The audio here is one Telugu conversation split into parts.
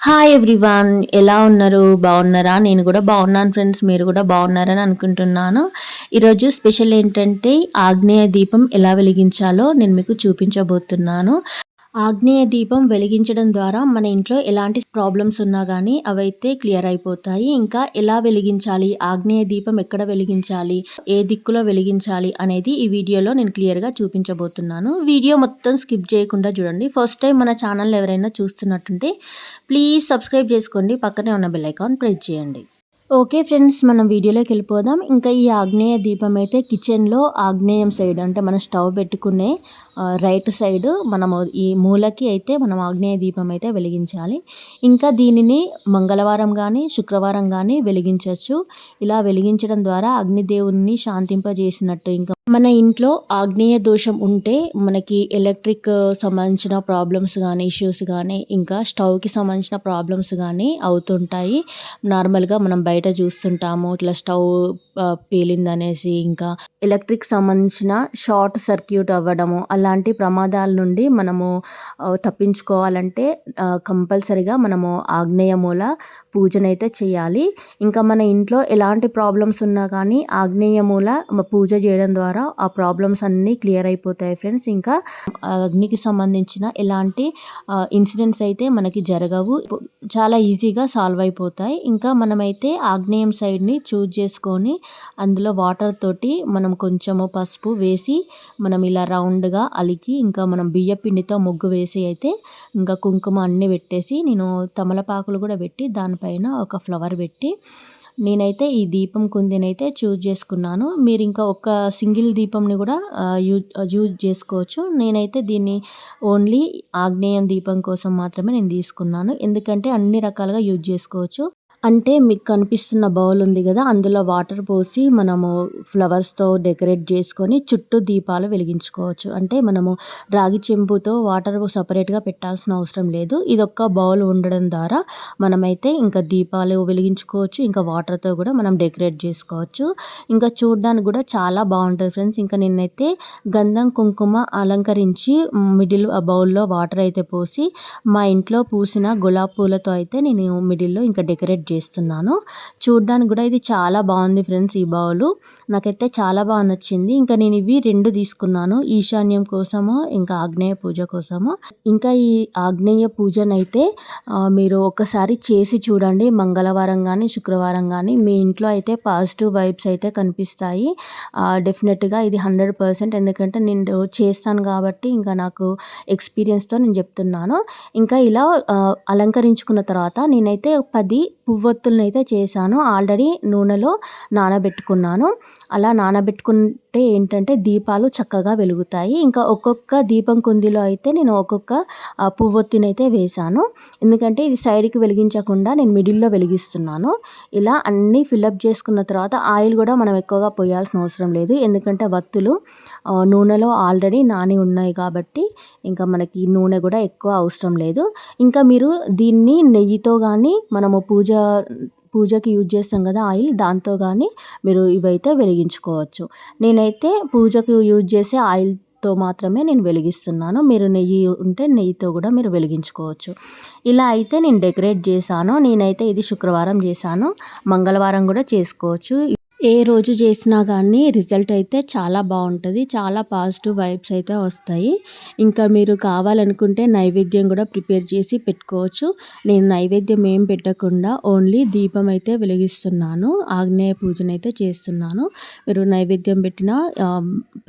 హాయ్ ఎవ్రీవాన్ ఎలా ఉన్నారు? బాగున్నారా? నేను కూడా బాగున్నాను ఫ్రెండ్స్ మీరు కూడా బాగున్నారని అనుకుంటున్నాను. ఈరోజు స్పెషల్ ఏంటంటే ఆగ్నేయ దీపం ఎలా వెలిగించాలో నేను మీకు చూపించబోతున్నాను. ఆగ్నేయ దీపం వెలిగించడం ద్వారా మన ఇంట్లో ఎలాంటి ప్రాబ్లమ్స్ ఉన్నా కానీ అవైతే క్లియర్ అయిపోతాయి. ఇంకా ఎలా వెలిగించాలి? ఆగ్నేయ దీపం ఎక్కడ వెలిగించాలి? ఏ దిక్కులో వెలిగించాలి? అనేది ఈ వీడియోలో నేను క్లియర్గా చూపించబోతున్నాను. వీడియో మొత్తం స్కిప్ చేయకుండా చూడండి. ఫస్ట్ టైం మన ఛానల్ ఎవరైనా చూస్తున్నట్టుంటే ప్లీజ్ సబ్స్క్రైబ్ చేసుకోండి. పక్కనే ఉన్న బెల్ ఐకాన్ ప్రెస్ చేయండి. ఓకే ఫ్రెండ్స్ మనం వీడియోలోకి వెళ్ళిపోదాం. ఇంకా ఈ ఆగ్నేయ దీపం అయితే కిచెన్లో ఆగ్నేయం సైడ్ అంటే మనం స్టవ్ పెట్టుకునే రైట్ సైడ్ మనము ఈ మూలకి అయితే మనం ఆగ్నేయ దీపం అయితే వెలిగించాలి. ఇంకా దీనిని మంగళవారం కానీ శుక్రవారం కానీ వెలిగించవచ్చు. ఇలా వెలిగించడం ద్వారా అగ్నిదేవుని శాంతింపజేసినట్టు ఇంకా మన ఇంట్లో ఆగ్నేయ దోషం ఉంటే మనకి ఎలక్ట్రిక్ uh, సంబంధించిన ప్రాబ్లమ్స్ కానీ ఇష్యూస్ కానీ ఇంకా స్టవ్కి సంబంధించిన ప్రాబ్లమ్స్ కానీ అవుతుంటాయి. నార్మల్గా మనం బయట చూస్తుంటాము ఇట్లా స్టవ్ uh, పేలిందనేసి ఇంకా ఎలక్ట్రిక్ సంబంధించిన షార్ట్ సర్క్యూట్ అవ్వడము అలాంటి ప్రమాదాల నుండి మనము uh, తప్పించుకోవాలంటే కంపల్సరిగా మనము ఆగ్నేయ మూల పూజనైతే చేయాలి. ఇంకా మన ఇంట్లో ఎలాంటి ప్రాబ్లమ్స్ ఉన్నా కానీ ఆగ్నేయ మూల పూజ చేయడం ద్వారా ఆ ప్రాబ్లమ్స్ అన్నీ క్లియర్ అయిపోతాయి ఫ్రెండ్స్ ఇంకా అగ్నికి సంబంధించిన ఎలాంటి ఇన్సిడెంట్స్ అయితే మనకి జరగవు. చాలా ఈజీగా సాల్వ్ అయిపోతాయి. ఇంకా మనమైతే ఆగ్నేయం సైడ్ని చూజ్ చేసుకొని అందులో వాటర్ తోటి మనం కొంచెము పసుపు వేసి మనం ఇలా రౌండ్గా అలికి ఇంకా మనం బియ్య పిండితో ముగ్గు వేసి అయితే ఇంకా కుంకుమ అన్నీ పెట్టేసి నేను తమలపాకులు కూడా పెట్టి దానిపైన ఒక ఫ్లవర్ పెట్టి నేనైతే ఈ దీపం కుందినైతే చూజ్ చేసుకున్నాను. మీరు ఇంకా ఒక సింగిల్ దీపంని కూడా యూజ్ యూజ్ చేసుకోవచ్చు. నేనైతే దీన్ని ఓన్లీ ఆగ్నేయం దీపం కోసం మాత్రమే నేను తీసుకున్నాను. ఎందుకంటే అన్ని రకాలుగా యూజ్ చేసుకోవచ్చు. అంటే మీకు కనిపిస్తున్న బౌల్ ఉంది కదా అందులో వాటర్ పోసి మనము ఫ్లవర్స్తో డెకరేట్ చేసుకొని చుట్టూ దీపాలు వెలిగించుకోవచ్చు. అంటే మనము రాగి చెంబుతో వాటర్ సపరేట్గా పెట్టాల్సిన అవసరం లేదు. ఇది ఒక్క బౌల్ ఉండడం ద్వారా మనమైతే ఇంకా దీపాలు వెలిగించుకోవచ్చు ఇంకా వాటర్తో కూడా మనం డెకరేట్ చేసుకోవచ్చు. ఇంకా చూడడానికి కూడా చాలా బాగుంటుంది ఫ్రెండ్స్. ఇంకా నేనైతే గంధం కుంకుమ అలంకరించి మిడిల్ బౌల్లో వాటర్ అయితే పోసి మా ఇంట్లో పూసిన గులాబ్ పూలతో అయితే నేను మిడిల్లో ఇంకా డెకరేట్ చేస్తున్నాను. చూడ్డానికి కూడా ఇది చాలా బాగుంది ఫ్రెండ్స్ ఈ బౌలు. నాకైతే చాలా బాగా నచ్చింది. ఇంకా నేను ఇవి రెండు తీసుకున్నాను. ఈశాన్యం కోసము ఇంకా ఆగ్నేయ పూజ కోసము. ఇంకా ఈ ఆగ్నేయ పూజనైతే మీరు ఒకసారి చేసి చూడండి. మంగళవారం కానీ శుక్రవారం కానీ మీ ఇంట్లో అయితే పాజిటివ్ వైబ్స్ అయితే కనిపిస్తాయి. డెఫినెట్గా ఇది హండ్రెడ్ పర్సెంట్ ఎందుకంటే నేను చేస్తాను కాబట్టి ఇంకా నాకు ఎక్స్పీరియన్స్తో నేను చెప్తున్నాను. ఇంకా ఇలా అలంకరించుకున్న తర్వాత నేనైతే పది పువ్వొత్తులను అయితే చేశాను. ఆల్రెడీ నూనెలో నానబెట్టుకున్నాను. అలా నానబెట్టుకుంటే ఏంటంటే దీపాలు చక్కగా వెలుగుతాయి. ఇంకా ఒక్కొక్క దీపం కుందిలో అయితే నేను ఒక్కొక్క పువ్వొత్తిని అయితే వేశాను. ఎందుకంటే ఇది సైడ్కి వెలిగించకుండా నేను మిడిల్లో వెలిగిస్తున్నాను. ఇలా అన్నీ ఫిల్అప్ చేసుకున్న తర్వాత ఆయిల్ కూడా మనం ఎక్కువగా పోయాల్సిన అవసరం లేదు. ఎందుకంటే వత్తులు నూనెలో ఆల్రెడీ నాని ఉన్నాయి కాబట్టి ఇంకా మనకి నూనె కూడా ఎక్కువ అవసరం లేదు. ఇంకా మీరు దీన్ని నెయ్యితో కానీ మనము పూజ పూజకి యూజ్ చేస్తాం కదా ఆయిల్ దాంతో కానీ మీరు ఇవైతే వెలిగించుకోవచ్చు. నేనైతే పూజకు యూజ్ చేసే ఆయిల్తో మాత్రమే నేను వెలిగిస్తున్నాను. మీరు నెయ్యి ఉంటే నెయ్యితో కూడా మీరు వెలిగించుకోవచ్చు. ఇలా అయితే నేను డెకరేట్ చేశాను. నేనైతే ఇది శుక్రవారం చేశాను. మంగళవారం కూడా చేసుకోవచ్చు. ఏ రోజు చేసినా కానీ రిజల్ట్ అయితే చాలా బాగుంటుంది చాలా పాజిటివ్ వైబ్స్ అయితే వస్తాయి. ఇంకా మీరు కావాలనుకుంటే నైవేద్యం కూడా ప్రిపేర్ చేసి పెట్టుకోవచ్చు. నేను నైవేద్యం ఏం పెట్టకుండా ఓన్లీ దీపం అయితే వెలిగిస్తున్నాను. ఆగ్నేయ పూజన అయితే చేస్తున్నాను. మీరు నైవేద్యం పెట్టినా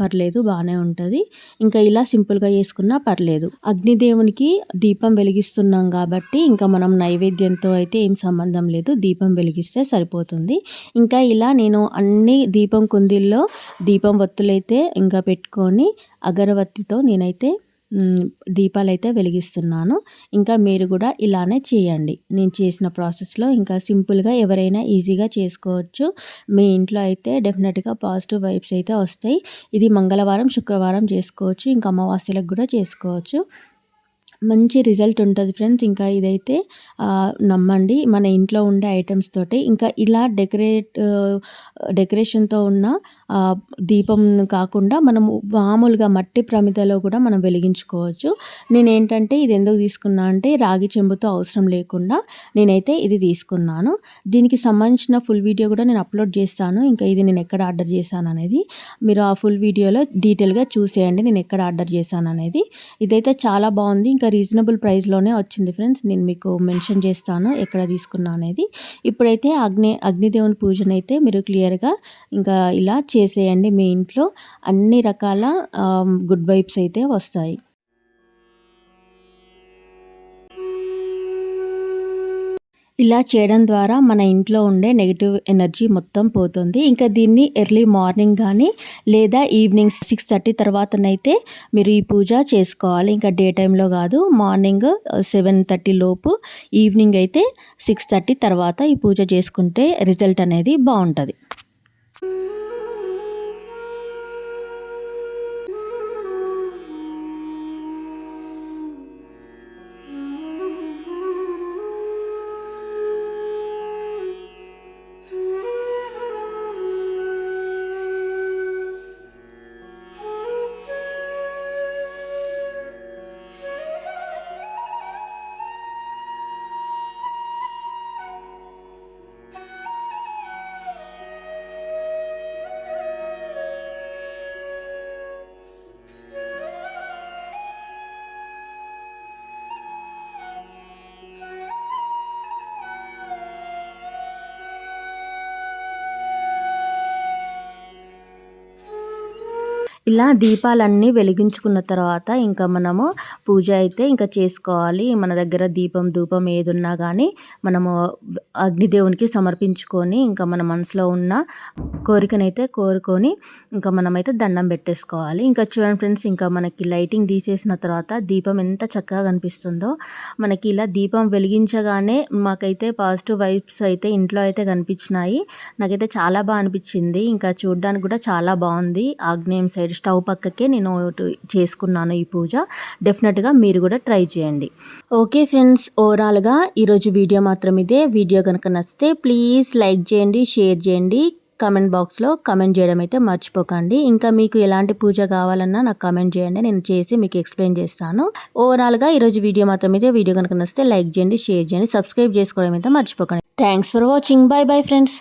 పర్లేదు బాగానే ఉంటుంది. ఇంకా ఇలా సింపుల్గా చేసుకున్నా పర్లేదు. అగ్నిదేవునికి దీపం వెలిగిస్తున్నాం కాబట్టి ఇంకా మనం నైవేద్యంతో అయితే ఏం సంబంధం లేదు. దీపం వెలిగిస్తే సరిపోతుంది. ఇంకా ఇలా నేను నేను అన్ని దీపం కుందీల్లో దీపం వత్తులైతే ఇంకా పెట్టుకొని అగరవత్తితో నేనైతే దీపాలు అయితే వెలిగిస్తున్నాను. ఇంకా మీరు కూడా ఇలానే చేయండి. నేను చేసిన ప్రాసెస్లో ఇంకా సింపుల్గా ఎవరైనా ఈజీగా చేసుకోవచ్చు. మీ ఇంట్లో అయితే డెఫినెట్గా పాజిటివ్ వైబ్స్ అయితే వస్తాయి. ఇది మంగళవారం శుక్రవారం చేసుకోవచ్చు. ఇంకా అమావాస్యలకు కూడా చేసుకోవచ్చు. మంచి రిజల్ట్ ఉంటుంది ఫ్రెండ్స్. ఇంకా ఇదైతే నమ్మండి. మన ఇంట్లో ఉండే ఐటమ్స్ తోటి. ఇంకా ఇలా డెకరేట్ డెకరేషన్తో ఉన్న దీపం కాకుండా మనం మామూలుగా మట్టి ప్రమిదలో కూడా మనం వెలిగించుకోవచ్చు. నేను ఏంటంటే ఇది ఎందుకు తీసుకున్నా అంటే రాగి చెంబుతో అవసరం లేకుండా నేనైతే ఇది తీసుకున్నాను. దీనికి సంబంధించిన ఫుల్ వీడియో కూడా నేను అప్లోడ్ చేస్తాను. ఇంకా ఇది నేను ఎక్కడ ఆర్డర్ చేశాను అనేది మీరు ఆ ఫుల్ వీడియోలో డీటెయిల్గా చూసేయండి. నేను ఎక్కడ ఆర్డర్ చేశాను అనేది ఇదైతే చాలా బాగుంది. ఇంకా రీజనబుల్ ప్రైస్లోనే వచ్చింది ఫ్రెండ్స్. నేను మీకు మెన్షన్ చేస్తాను ఎక్కడ తీసుకున్నా అనేది. ఇప్పుడైతే అగ్ని అగ్నిదేవుని పూజనైతే మీరు క్లియర్గా ఇంకా ఇలా చేసేయండి మీ ఇంట్లో అన్ని రకాల గుడ్ వైబ్స్ అయితే వస్తాయి. ఇలా చేయడం ద్వారా మన ఇంట్లో ఉండే నెగిటివ్ ఎనర్జీ మొత్తం పోతుంది. ఇంకా దీన్ని ఎర్లీ మార్నింగ్ కానీ లేదా ఈవినింగ్ సిక్స్ థర్టీ తర్వాతనైతే మీరు ఈ పూజ చేసుకోవాలి. ఇంకా డే టైంలో కాదు మార్నింగ్ సెవెన్ థర్టీ లోపు ఈవినింగ్ అయితే సిక్స్ థర్టీ తర్వాత ఈ పూజ చేసుకుంటే రిజల్ట్ అనేది బాగుంటుంది. ఇలా దీపాలన్నీ వెలిగించుకున్న తర్వాత ఇంకా మనము పూజ అయితే ఇంకా చేసుకోవాలి. మన దగ్గర దీపం ధూపం ఏది ఉన్నా కానీ మనము అగ్నిదేవునికి సమర్పించుకొని ఇంకా మన మనసులో ఉన్న కోరికనైతే కోరుకొని ఇంకా మనమైతే దండం పెట్టేసుకోవాలి. ఇంకా చూడండి ఫ్రెండ్స్ ఇంకా మనకి లైటింగ్ తీసేసిన తర్వాత దీపం ఎంత చక్కగా కనిపిస్తుందో. మనకి ఇలా దీపం వెలిగించగానే మాకైతే పాజిటివ్ వైబ్స్ అయితే ఇంట్లో అయితే కనిపించినాయి. నాకైతే చాలా బాగా అనిపించింది. ఇంకా చూడడానికి కూడా చాలా బాగుంది. ఆగ్నేయం సైడ్ స్టవ్ పక్కకే నేను చేసుకున్నాను ఈ పూజ. డెఫినెట్గా మీరు కూడా ట్రై చేయండి. ఓకే ఫ్రెండ్స్ ఓవరాల్గా ఈరోజు వీడియో మాత్రం ఇదే. వీడియో కనుక నచ్చితే ప్లీజ్ లైక్ చేయండి షేర్ చేయండి. కమెంట్ బాక్స్లో కమెంట్ చేయడం అయితే మర్చిపోకండి. ఇంకా మీకు ఎలాంటి పూజ కావాలన్నా నాకు కమెంట్ చేయండి. నేను చేసి మీకు ఎక్స్ప్లెయిన్ చేస్తాను. ఓవరాల్గా ఈరోజు వీడియో మాత్రం అయితే వీడియో కనుక నచ్చితే లైక్ చేయండి షేర్ చేయండి. సబ్స్క్రైబ్ చేసుకోవడం అయితే మర్చిపోకండి. Thanks for watching bye bye friends